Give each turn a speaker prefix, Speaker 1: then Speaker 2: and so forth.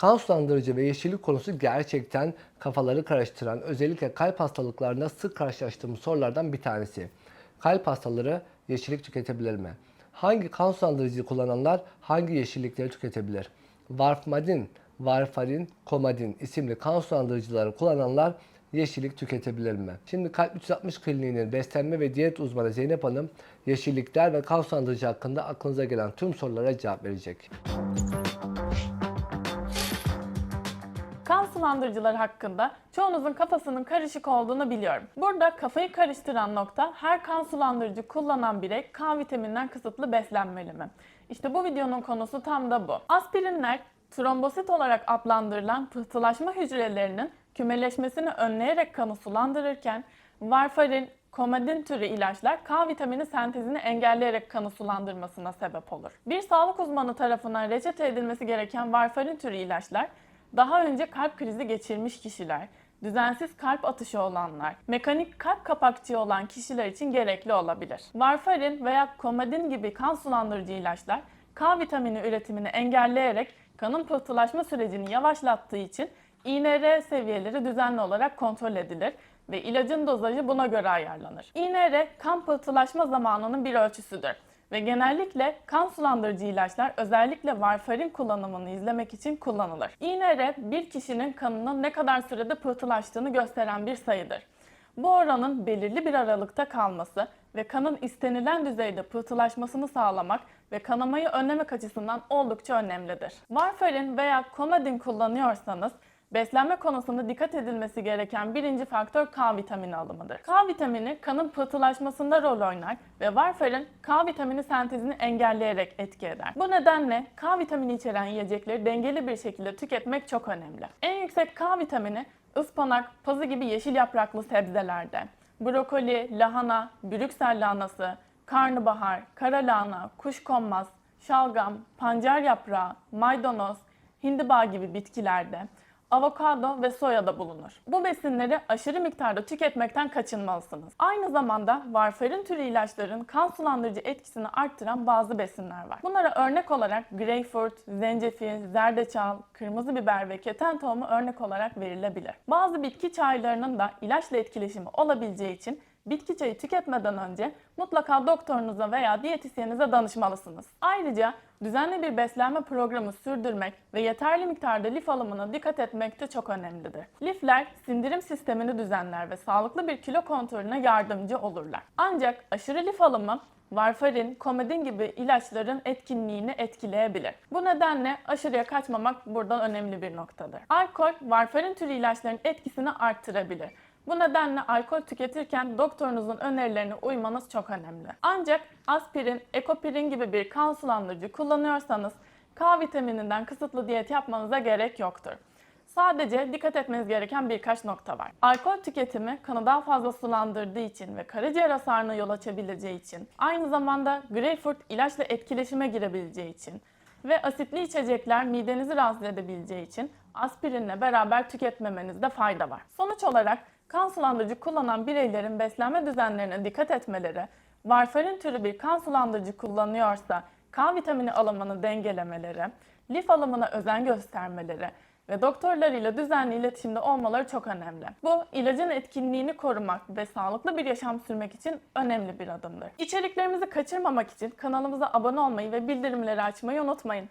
Speaker 1: Kan sulandırıcı ve yeşillik konusu gerçekten kafaları karıştıran, özellikle kalp hastalıklarında sık karşılaştığımız sorulardan bir tanesi. Kalp hastaları yeşillik tüketebilir mi? Hangi kan kullananlar hangi yeşillikleri tüketebilir? Varfarin, varfarin, komadin isimli kan sulandırıcıları kullananlar yeşillik tüketebilir mi? Şimdi Kalp 360 Kliniği'nin beslenme ve diyet uzmanı Zeynep Hanım yeşillikler ve kan sulandırıcı hakkında aklınıza gelen tüm sorulara cevap verecek.
Speaker 2: Kan sulandırıcıları hakkında çoğunuzun kafasının karışık olduğunu biliyorum. Burada kafayı karıştıran nokta her kan sulandırıcı kullanan birey K vitamininden kısıtlı beslenmeli mi? İşte bu videonun konusu tam da bu. Aspirinler trombosit olarak adlandırılan pıhtılaşma hücrelerinin kümeleşmesini önleyerek kanı sulandırırken varfarin, komadin türü ilaçlar K vitamini sentezini engelleyerek kanı sulandırmasına sebep olur. Bir sağlık uzmanı tarafından reçete edilmesi gereken varfarin türü ilaçlar daha önce kalp krizi geçirmiş kişiler, düzensiz kalp atışı olanlar, mekanik kalp kapakçığı olan kişiler için gerekli olabilir. Varfarin veya komadin gibi kan sulandırıcı ilaçlar K vitamini üretimini engelleyerek kanın pıhtılaşma sürecini yavaşlattığı için INR seviyeleri düzenli olarak kontrol edilir ve ilacın dozajı buna göre ayarlanır. INR kan pıhtılaşma zamanının bir ölçüsüdür ve genellikle kan sulandırıcı ilaçlar özellikle varfarin kullanımını izlemek için kullanılır. INR bir kişinin kanının ne kadar sürede pıhtılaştığını gösteren bir sayıdır. Bu oranın belirli bir aralıkta kalması ve kanın istenilen düzeyde pıhtılaşmasını sağlamak ve kanamayı önlemek açısından oldukça önemlidir. Varfarin veya komadin kullanıyorsanız Beslenme konusunda dikkat edilmesi gereken birinci faktör K vitamini alımıdır. K vitamini kanın pıhtılaşmasında rol oynar ve varfarin K vitamini sentezini engelleyerek etki eder. Bu nedenle K vitamini içeren yiyecekleri dengeli bir şekilde tüketmek çok önemli. En yüksek K vitamini ıspanak, pazı gibi yeşil yapraklı sebzelerde, brokoli, lahana, brüksel lahanası, karnabahar, kara lahana, kuşkonmaz, şalgam, pancar yaprağı, maydanoz, hindiba gibi bitkilerde, avokado ve soyada bulunur. Bu besinleri aşırı miktarda tüketmekten kaçınmalısınız. Aynı zamanda varfarin türü ilaçların kan sulandırıcı etkisini arttıran bazı besinler var. Bunlara örnek olarak greyfurt, zencefil, zerdeçal, kırmızı biber ve keten tohumu örnek olarak verilebilir. Bazı bitki çaylarının da ilaçla etkileşimi olabileceği için bitki çayı tüketmeden önce mutlaka doktorunuza veya diyetisyeninize danışmalısınız. Ayrıca düzenli bir beslenme programı sürdürmek ve yeterli miktarda lif alımına dikkat etmek de çok önemlidir. Lifler sindirim sistemini düzenler ve sağlıklı bir kilo kontrolüne yardımcı olurlar. Ancak aşırı lif alımı varfarin, komedin gibi ilaçların etkinliğini etkileyebilir. Bu nedenle aşırıya kaçmamak buradan önemli bir noktadır. Alkol, varfarin türü ilaçların etkisini arttırabilir. Bu nedenle alkol tüketirken doktorunuzun önerilerine uymanız çok önemli. Ancak aspirin, ekopirin gibi bir kan sulandırıcı kullanıyorsanız K vitamininden kısıtlı diyet yapmanıza gerek yoktur. Sadece dikkat etmeniz gereken birkaç nokta var. Alkol tüketimi kanı daha fazla sulandırdığı için ve karaciğer hasarına yol açabileceği için, aynı zamanda greyfurt ilaçla etkileşime girebileceği için ve asitli içecekler midenizi rahatsız edebileceği için aspirinle beraber tüketmemenizde fayda var. Sonuç olarak kan kullanan bireylerin beslenme düzenlerine dikkat etmeleri, varfarin türü bir kan sulandırıcı kullanıyorsa K vitamini alımını dengelemeleri, lif alımına özen göstermeleri ve doktorlarıyla düzenli iletişimde olmaları çok önemli. Bu ilacın etkinliğini korumak ve sağlıklı bir yaşam sürmek için önemli bir adımdır. İçeriklerimizi kaçırmamak için kanalımıza abone olmayı ve bildirimleri açmayı unutmayın.